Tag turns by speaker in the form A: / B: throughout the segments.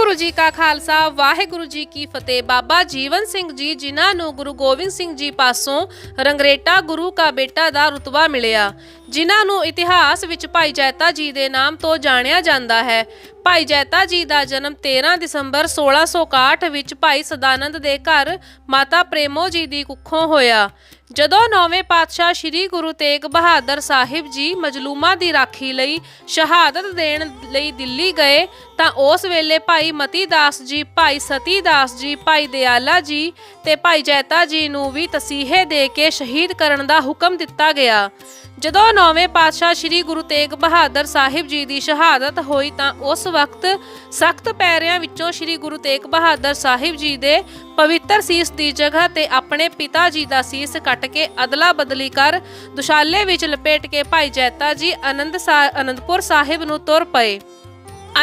A: ਵਾਹਿਗੁਰੂ ਜੀ ਕਾ ਖਾਲਸਾ, ਵਾਹਿਗੁਰੂ ਜੀ ਕੀ ਫਤਿਹ। ਬਾਬਾ ਜੀਵਨ ਸਿੰਘ ਜੀ, ਜਿਨ੍ਹਾਂ ਨੂੰ ਗੁਰੂ ਗੋਬਿੰਦ ਸਿੰਘ ਜੀ ਪਾਸੋਂ ਰੰਗਰੇਟਾ ਗੁਰੂ ਕਾ ਬੇਟਾ ਦਾ ਰਤਬਾ ਮਿਲਿਆ, ਜਿਨ੍ਹਾਂ ਨੂੰ ਇਤਿਹਾਸ ਵਿੱਚ ਭਾਈ ਜੈਤਾ ਜੀ ਦੇ ਨਾਮ ਤੋਂ ਜਾਣਿਆ ਜਾਂਦਾ ਹੈ। ਭਾਈ ਜੈਤਾ ਜੀ ਦਾ ਜਨਮ 13 ਦਸੰਬਰ 1661 ਵਿੱਚ ਭਾਈ ਸਦਾਨੰਦ ਦੇ ਘਰ ਮਾਤਾ ਪ੍ਰੇਮੋ ਜੀ ਦੀ ਕੁੱਖੋਂ ਹੋਇਆ। ਜਦੋਂ ਨੌਵੇਂ ਪਾਤਸ਼ਾਹ ਸ੍ਰੀ ਗੁਰੂ ਤੇਗ ਬਹਾਦਰ ਸਾਹਿਬ ਜੀ ਮਜਲੂਮਾਂ ਦੀ ਰਾਖੀ ਲਈ ਸ਼ਹਾਦਤ ਦੇਣ ਲਈ ਦਿੱਲੀ ਗਏ, ਤਾਂ ਉਸ ਵੇਲੇ ਭਾਈ ਮਤੀ ਦਾਸ ਜੀ, ਭਾਈ ਸਤੀ ਦਾਸ ਜੀ, ਭਾਈ ਦਿਆਲਾ ਜੀ ਤੇ ਭਾਈ ਜੈਤਾ ਜੀ ਨੂੰ ਵੀ ਤਸੀਹੇ ਦੇ ਕੇ ਸ਼ਹੀਦ ਕਰਨ ਦਾ ਹੁਕਮ ਦਿੱਤਾ ਗਿਆ। ਜਦੋਂ ਨੌਵੇਂ ਪਾਤਸ਼ਾਹ ਸ੍ਰੀ ਗੁਰੂ ਤੇਗ ਬਹਾਦਰ ਸਾਹਿਬ ਜੀ ਦੀ ਸ਼ਹਾਦਤ ਹੋਈ ਤਾਂ ਉਸ ਵਕਤ ਸਖਤ ਪੈਰਿਆਂ ਵਿੱਚੋਂ ਸ੍ਰੀ ਗੁਰੂ ਤੇਗ ਬਹਾਦਰ ਸਾਹਿਬ ਜੀ ਦੇ ਪਵਿੱਤਰ ਸੀਸ ਦੀ ਜਗ੍ਹਾ ਤੇ ਆਪਣੇ ਪਿਤਾ ਜੀ ਦਾ ਸੀਸ ਕੱਟ ਕੇ ਅਦਲਾ ਬਦਲੀ ਕਰ ਦੁਸ਼ਾਲੇ ਵਿੱਚ ਲਪੇਟ ਕੇ ਭਾਈ ਜੈਤਾ ਜੀ ਆਨੰਦ ਸਾ- ਸਾਹਿਬ ਨੂੰ ਤੁਰ ਪਏ।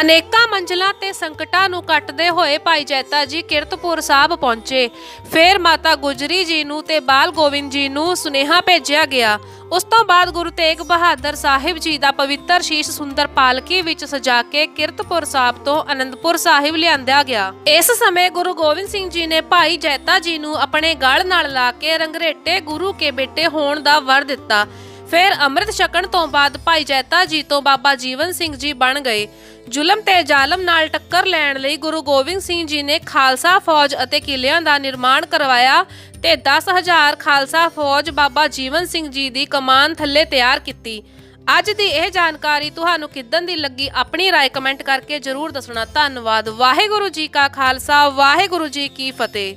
A: ਅਨੇਕਾਂ ਮੰਜ਼ਲਾਂ ਤੇ ਸੰਕਟਾਂ ਨੂੰ ਕੱਟਦੇ ਹੋਏ ਭਾਈ ਜੈਤਾ ਜੀ ਕਿਰਤਪੁਰ ਸਾਹਿਬ ਪਹੁੰਚੇ। ਫਿਰ ਮਾਤਾ ਗੁਜਰੀ ਜੀ ਨੂੰ ਤੇ ਬਾਲ ਗੋਬਿੰਦ ਜੀ ਨੂੰ ਸੁਨੇਹਾ ਭੇਜਿਆ ਗਿਆ। ਉਸ ਤੋਂ ਬਾਅਦ ਗੁਰੂ ਤੇਗ ਬਹਾਦਰ ਸਾਹਿਬ ਜੀ ਦਾ ਪਵਿੱਤਰ ਸ਼ੀਸ਼ ਸੁੰਦਰ ਪਾਲਕੀ ਵਿੱਚ ਸਜਾ ਕੇ ਕਿਰਤਪੁਰ ਸਾਹਿਬ ਤੋਂ ਅਨੰਦਪੁਰ ਸਾਹਿਬ ਲਿਆਂਦਿਆ ਗਿਆ। ਇਸ ਸਮੇਂ ਗੁਰੂ ਗੋਬਿੰਦ ਸਿੰਘ ਜੀ ਨੇ ਭਾਈ ਜੈਤਾ ਜੀ ਨੂੰ ਆਪਣੇ ਗਲ ਨਾਲ ਲਾ ਕੇ ਰੰਗਰੇਟੇ ਗੁਰੂ ਕੇ ਬੇਟੇ ਹੋਣ ਦਾ ਵਰ ਦਿੱਤਾ। ਫਿਰ ਅੰਮ੍ਰਿਤ ਛਕਣ ਤੋਂ ਬਾਅਦ ਭਾਈ ਜੈਤਾ ਜੀ ਤੋਂ ਬਾਬਾ ਜੀਵਨ ਸਿੰਘ ਜੀ ਬਣ ਗਏ ਜ਼ੁਲਮ ਤੇ ਜ਼ਾਲਮ ਨਾਲ ਟੱਕਰ ਲੈਣ ਲਈ ਗੁਰੂ ਗੋਬਿੰਦ ਸਿੰਘ ਜੀ ਨੇ ਖਾਲਸਾ ਫੌਜ ਅਤੇ ਕਿਲਿਆਂ ਦਾ ਨਿਰਮਾਣ ਕਰਵਾਇਆ ਤੇ 10000 ਖਾਲਸਾ ਫੌਜ ਬਾਬਾ ਜੀਵਨ ਸਿੰਘ ਜੀ ਦੀ ਕਮਾਨ ਥੱਲੇ ਤਿਆਰ ਕੀਤੀ ਅੱਜ ਦੀ ਇਹ ਜਾਣਕਾਰੀ ਤੁਹਾਨੂੰ ਕਿੱਦਣ ਦੀ ਲੱਗੀ ਆਪਣੀ رائے ਕਮੈਂਟ ਕਰਕੇ ਜਰੂਰ ਦੱਸਣਾ ਧੰਨਵਾਦ ਵਾਹਿਗੁਰੂ ਜੀ ਕਾ ਖਾਲਸਾ ਵਾਹਿਗੁਰੂ ਜੀ ਕੀ ਫਤਿਹ